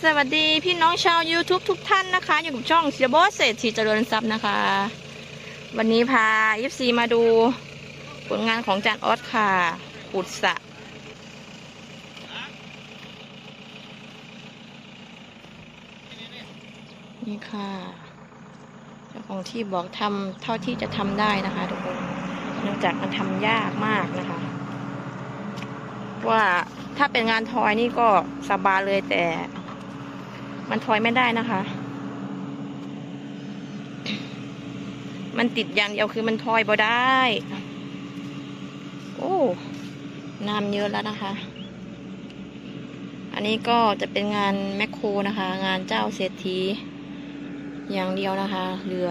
สวัสดีพี่น้องชาว YouTube ทุกท่านนะคะ อยู่กับช่องเสียโบสเศรษฐีเจริญทรัพย์นะคะ วันนี้พายิฟซีมาดูผลงานของจานออสค่ะขุดสะนี่ค่ะเจ้าของที่บอกทำเท่าที่จะทำได้นะคะทุกคนเนื่องจากมันทำยากมากนะคะ ว่าถ้าเป็นงานทอยนี่ก็สบายเลยแต่ มันทอยไม่ได้นะคะ มันติดอย่างเดียวคือมันทอยบ่ได้ โอ้ น้ำเยอะแล้วนะคะ อันนี้ก็จะเป็นงานแมคโครนะคะ งานเจ้าเศรษฐีอย่างเดียวนะคะ เหลือ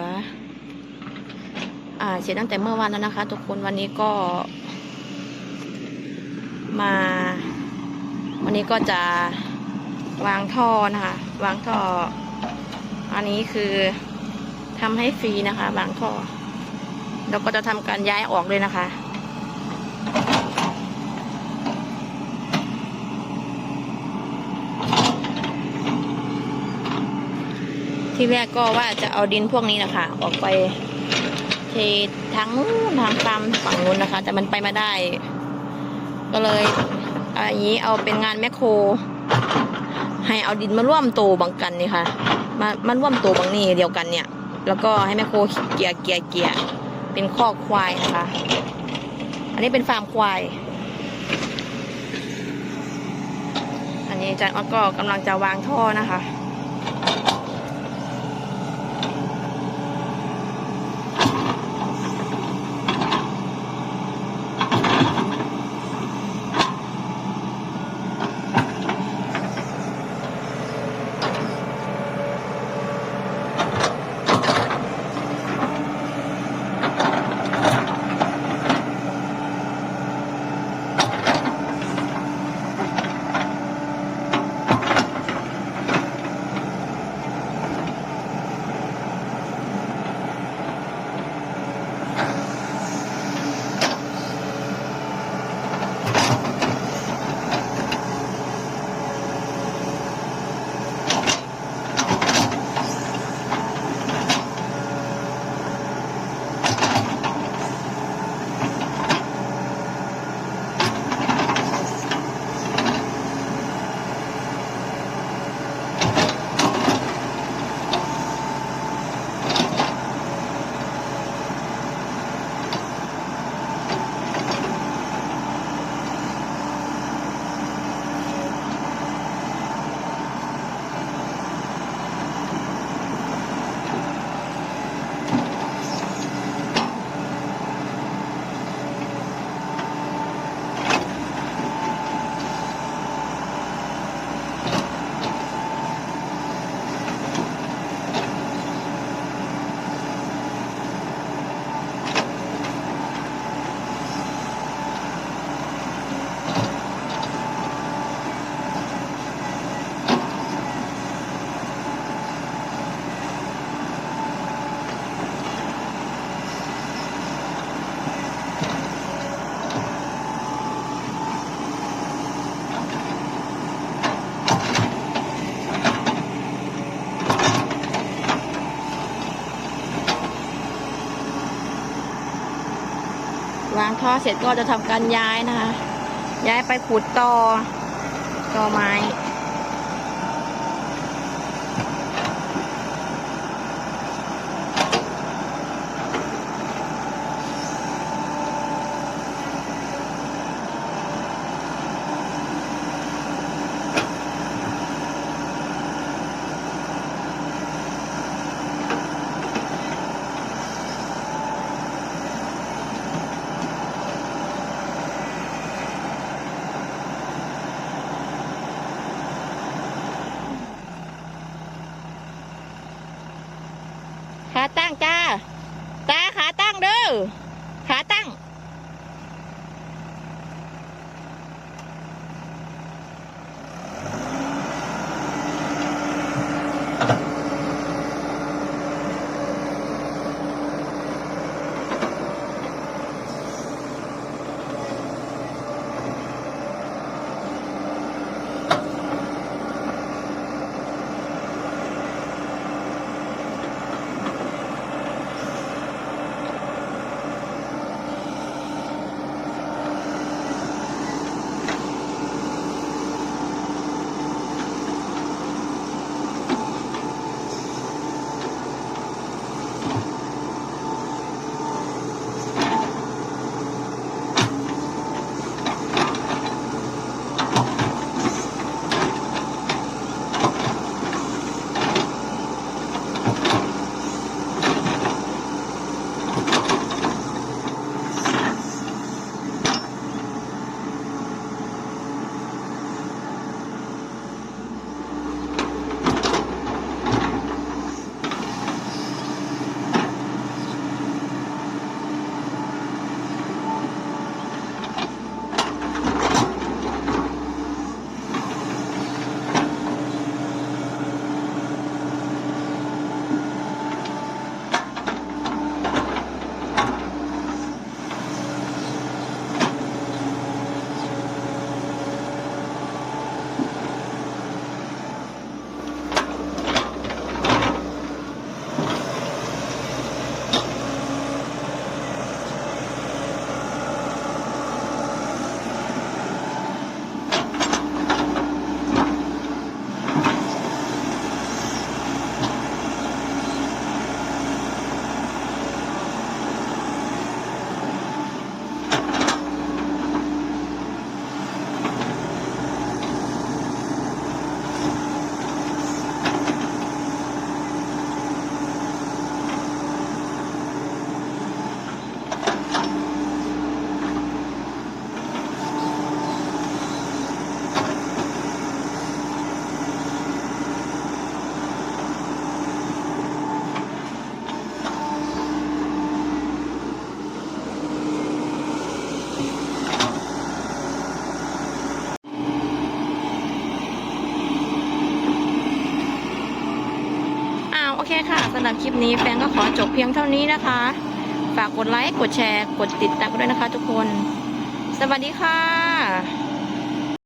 อ่า เสร็จตั้งแต่เมื่อวานแล้วนะคะ ทุกคนวันนี้ก็ มา วันนี้ก็จะ วางท่อนะคะ วางท่อ อันนี้คือทำให้ฟรีนะคะ วางท่อ แล้วก็จะทำการย้ายออกเลยนะคะที่แรกก็ว่าจะเอาดินพวกนี้นะคะ ออกไปเททั้งนู้นทางตามฝั่งนู้นนะคะ แต่มันไปม่ได้ ก็เลยอาอย่างนี้เอาเป็นงานแมคโคร ให้เอาดินมาร่วมโตบังกันนี่ค่ะ มามาร่วมโตบังนี่เดียวกันเนี่ย แล้วก็ให้แม่โคเกียเกียเกียเป็นคอกควายนะคะ อันนี้เป็นฟาร์มควาย อันนี้อาจารย์อก็กำลังจะวางท่อนะคะ วางท่อเสร็จก็จะทำการย้ายนะคะ ย้ายไปขุดต่อต่อไม้ ขาตั้งจ้า ตาขาตั้งเด้อ คค่ะสำหรับคลิปนี้แฟนก็ขอจบเพียงเท่านี้นะคะ ฝากกดไลค์ กดแชร์ กดติดตามกันด้วยนะคะทุกคน สวัสดีค่ะ